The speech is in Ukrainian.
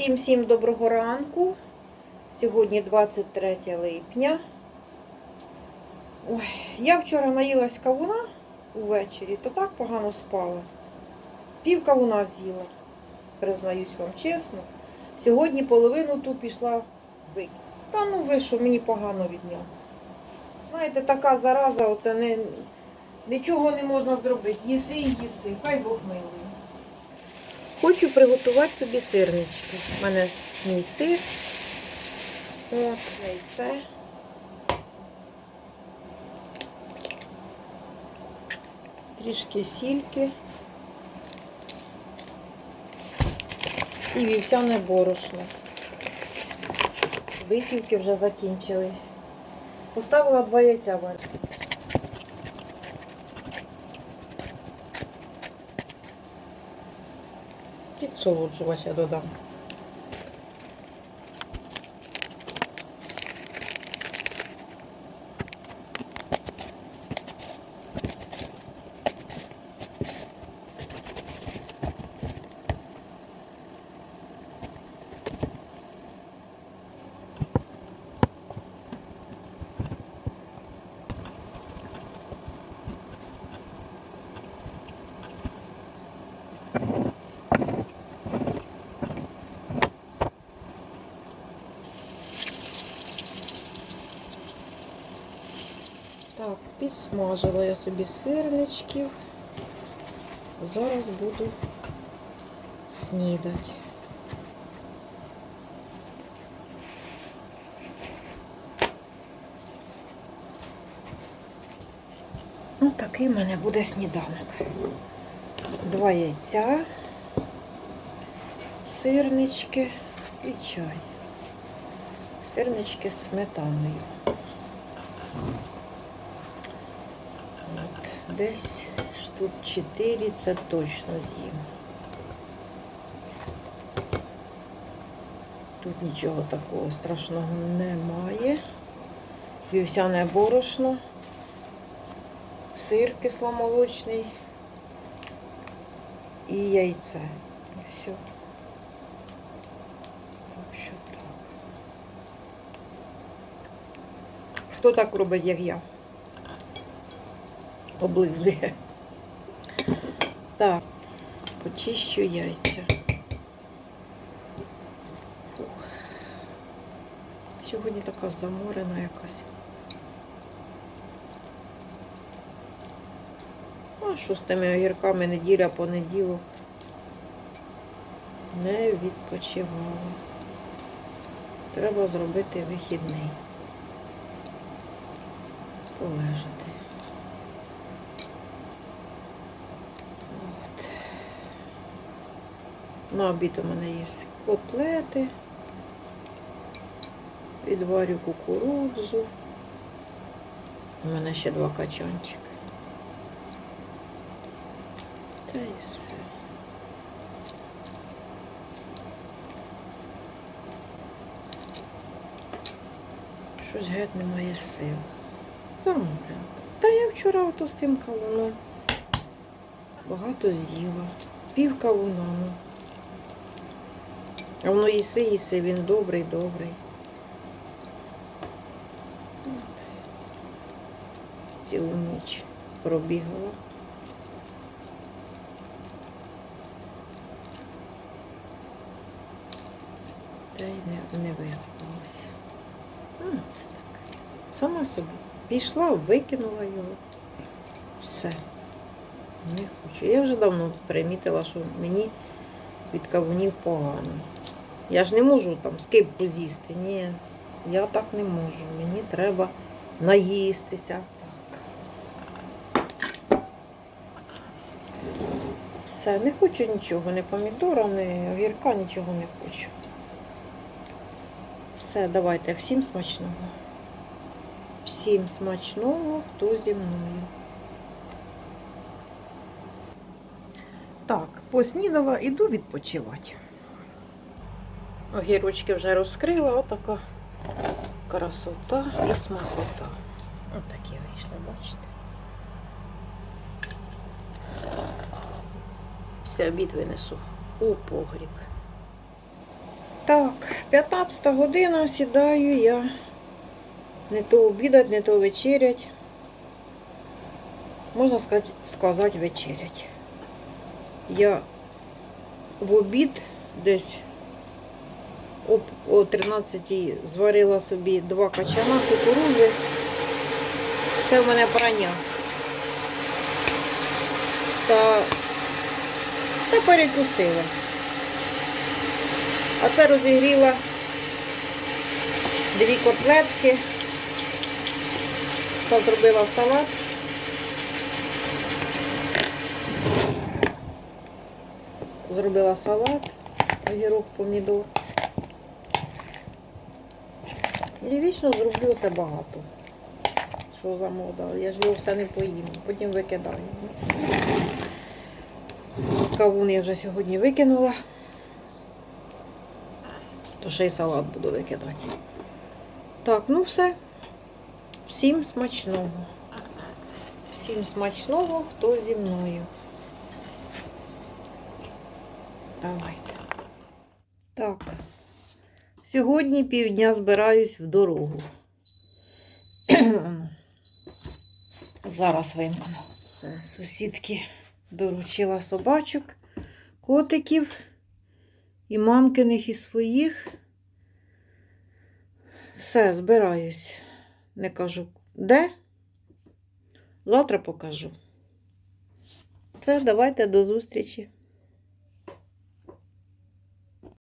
Всім всім доброго ранку. Сьогодні 23 липня. Ой, я вчора наїлась кавуна увечері, то так погано спала. Пів кавуна з'їла, признаюсь вам чесно. Сьогодні половину ту пішла вик. Та ну ви що, мені погано від. Знаєте, така зараза, оце не, нічого не можна зробити. Їси їси, хай Бог милує. Хочу приготувати собі сирнички. У мене мій сир. От, яйце. Трішки сільки. І вівсяне борошно. Висівки вже закінчились. Поставила два яйця варити. Підсолоджувач я додам. Підсмажила я собі сирничків. Зараз буду снідати. Ну, такий в мене буде сніданок. Два яйця, сирнички і чай. Сирнички з сметаною. От, десь штук 4 це точно з'їм. Тут нічого такого страшного немає. Вівсяне борошно, сир кисломолочний і яйце. І все. Так що так. Хто так робить, як я? Облизує. Так, почищу яйця. Сьогодні така заморена якась. А що з тими огірками неділя понеділок? Не відпочивала. Треба зробити вихідний. Полежати. На обід у мене є котлети. Відварю кукурудзу. У мене ще два качанчики. Та й все. Щось геть немає сил. Замовляла. Та я вчора ото з тим кавуном багато з'їла. Пів кавуна. Воно їси, їси, він добрий, добрий. Цілу ніч пробігала. Та й не, не виспалася. Це так. Сама собі. Пішла, викинула його. Все. Не хочу. Я вже давно примітила, що мені від кавунів погано. Я ж не можу там скипку з'їсти. Ні, я так не можу. Мені треба наїстися. Так. Все, не хочу нічого, ні помідора, ні огірка, нічого не хочу. Все, давайте, всім смачного. Всім смачного, хто зі мною. Так, поснідала, іду відпочивати. Огірочки вже розкрила, отака красота і смакота. Отакі вийшли, бачите. Після обід винесу у погріб. Так, 15 година сідаю я. Не то обідать, не то вечерять. Можна сказати, сказати вечерять. Я в обід десь о 13-й зварила собі два качана кукурузи. Це в мене прання. Та, та перекусила. А це розігріла дві котлетки. Та зробила салат. Зробила салат, огірок, помідор. І вічно зроблю це багато. Що за мода? Я ж його все не поїм, потім викидаю. Кавун я вже сьогодні викинула. То ще й салат буду викидати. Так, ну все. Всім смачного. Всім смачного, хто зі мною. Давайте. Так. Сьогодні півдня збираюсь в дорогу. Зараз вимкну. Все, сусідки доручила собачок, котиків і мамкиних, і своїх. Все, збираюсь. Не кажу де. Завтра покажу. Все, давайте до зустрічі.